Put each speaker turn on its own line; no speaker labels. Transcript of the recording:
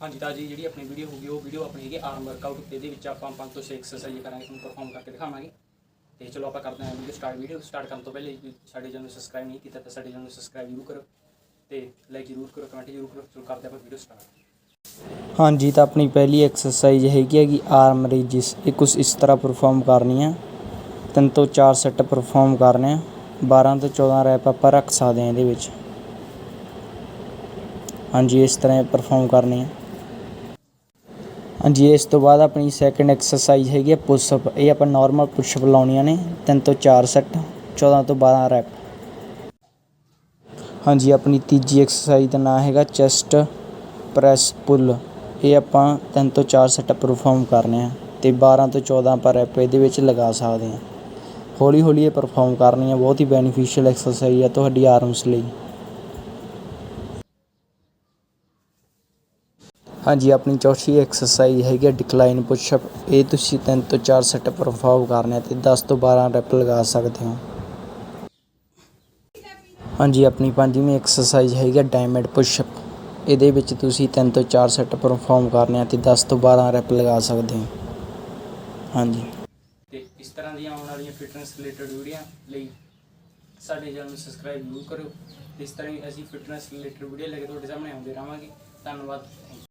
ਹਾਂਜੀ ਤਾਂ ਜੀ ਜਿਹੜੀ ਆਪਣੀ ਵੀਡੀਓ ਹੋਊਗੀ ਉਹ ਵੀਡੀਓ ਆਪਣੀ ਹੈਗੀ ਆਰਮ ਵਰਕਆਊਟ ਇਹਦੇ ਵਿੱਚ ਆਪਾਂ ਪੰਜ ਤੋਂ 6 ਐਕਸਰਸਾਈਜ਼ ਕਰਾਂਗੇ, ਤੁਹਾਨੂੰ ਪਰਫਾਰਮ ਕਰਕੇ ਦਿਖਾਵਾਂਗੇ। ਤੇ ਚਲੋ ਆਪਾਂ ਕਰਦੇ ਹਾਂ ਵੀਡੀਓ ਸਟਾਰਟ ਵੀਡੀਓ ਸਟਾਰਟ ਕਰਨ ਤੋਂ ਪਹਿਲੇ ਸਾਡੇ ਚੈਨਲ ਨੂੰ ਸਬਸਕ੍ਰਾਈਬ ਨਹੀਂ ਕੀਤਾ ਤਾਂ ਸਾਡੇ ਚੈਨਲ ਨੂੰ ਸਬਸਕ੍ਰਾਈਬ ਜ਼ਰੂਰ ਕਰੋ ਤੇ ਲਾਈਕ ਜ਼ਰੂਰ ਕਰੋ ਕਮੈਂਟ ਜ਼ਰੂਰ ਕਰੋ, ਚਲੋ ਕਰਦੇ ਆਪਾਂ ਵੀਡੀਓ ਸਟਾਰਟ
ਹਾਂਜੀ, ਤਾਂ ਆਪਣੀ ਪਹਿਲੀ ਐਕਸਰਸਾਈਜ਼ ਹੈਗੀ ਹੈਗੀ ਆਰਮ ਰੇਜਿਸ ਇਹ ਕੁਛ ਇਸ ਤਰ੍ਹਾਂ ਪਰਫਾਰਮ ਕਰਨੀ ਆ। ਤਿੰਨ ਤੋਂ ਚਾਰ ਸੈੱਟ ਪਰਫਾਰਮ ਕਰਨੇ ਆ। 12 ਤੋਂ 14 ਰੈਪ ਆਪਾਂ ਰੱਖ ਸਕਦੇ ਆ ਇਹਦੇ ਵਿੱਚ। ਹਾਂਜੀ, ਇਸ ਤਰ੍ਹਾਂ ਪਰਫਾਰਮ ਕਰਨੀ ਆ। ਹਾਂਜੀ ਇਸ ਤੋਂ ਬਾਅਦ ਆਪਣੀ ਸੈਕਿੰਡ ਐਕਸਰਸਾਈਜ਼ ਹੈਗੀ ਹੈ ਪੁਸ਼ਅਪ ਇਹ ਆਪਾਂ ਨਾਰਮਲ ਪੁਸ਼ਅਪ ਲਾਉਣੀਆਂ ਨੇ, ਤਿੰਨ ਤੋਂ ਚਾਰ ਸੈੱਟ 14 ਤੋਂ 12 ਰੈਪ ਹਾਂਜੀ, ਆਪਣੀ ਤੀਜੀ ਐਕਸਰਸਾਈਜ਼ ਦਾ ਨਾਮ ਹੈਗਾ ਚੈਸਟ ਪ੍ਰੈਸ ਪੁੱਲ ਇਹ ਆਪਾਂ ਤਿੰਨ ਤੋਂ ਚਾਰ ਸੈੱਟ ਪਰਫਾਰਮ ਕਰਨੇ ਆ ਤੇ 12 ਤੋਂ 14 ਆਪਾਂ ਰੈਪ ਇਹਦੇ ਵਿੱਚ ਲਗਾ ਸਕਦੇ ਹਾਂ ਹੌਲੀ ਹੌਲੀ ਇਹ ਪਰਫਾਰਮ ਕਰਨੀ ਆ, ਬਹੁਤ ਹੀ ਬੈਨੀਫੀਸ਼ੀਅਲ ਐਕਸਰਸਾਈਜ਼ ਆ ਤੁਹਾਡੀ ਆਰਮਸ ਲਈ। ਹਾਂਜੀ, ਆਪਣੀ ਚੌਥੀ ਐਕਸਰਸਾਈਜ਼ ਹੈਗੀ ਆ ਡਿਕਲਾਈਨ ਪੁਸ਼ਅਪ ਇਹ ਤੁਸੀਂ ਤਿੰਨ ਤੋਂ ਚਾਰ ਸੈੱਟ ਪਰਫਾਰਮ ਕਰਨੇ ਆ ਤੇ 10 ਤੋਂ 12 ਰੈਪ ਲਗਾ ਸਕਦੇ ਹੋ। ਹਾਂਜੀ, ਆਪਣੀ ਪੰਜਵੀਂ ਐਕਸਰਸਾਈਜ਼ ਹੈਗੀ ਆ ਡਾਇਮੰਡ ਪੁਸ਼ਅਪ ਇਹਦੇ ਵਿੱਚ ਤੁਸੀਂ ਤਿੰਨ ਤੋਂ ਚਾਰ ਸੈੱਟ ਪਰਫਾਰਮ ਕਰਨੇ ਆ ਤੇ 10 ਤੋਂ 12 ਰੈਪ ਲਗਾ ਸਕਦੇ ਹੋ। ਹਾਂਜੀ।
ਤੇ ਇਸ ਤਰ੍ਹਾਂ ਦੀਆਂ ਆਉਣ ਵਾਲੀਆਂ ਫਿਟਨੈਸ ਰਿਲੇਟਡ ਵੀਡੀਓ ਲਈ ਸਾਡੇ ਚੈਨਲ ਨੂੰ ਸਬਸਕ੍ਰਾਈਬ ਜ਼ਰੂਰ ਕਰੋ ਇਸ ਤਰ੍ਹਾਂ ਹੀ ਅਸੀਂ ਫਿਟਨੈਸ ਰਿਲੇਟਡ ਵੀਡੀਓ ਲੈ ਕੇ ਤੁਹਾਡੇ ਸਾਹਮਣੇ ਆਉਂਦੇ ਰਹਾਂਗੇ। ਧੰਨਵਾਦ।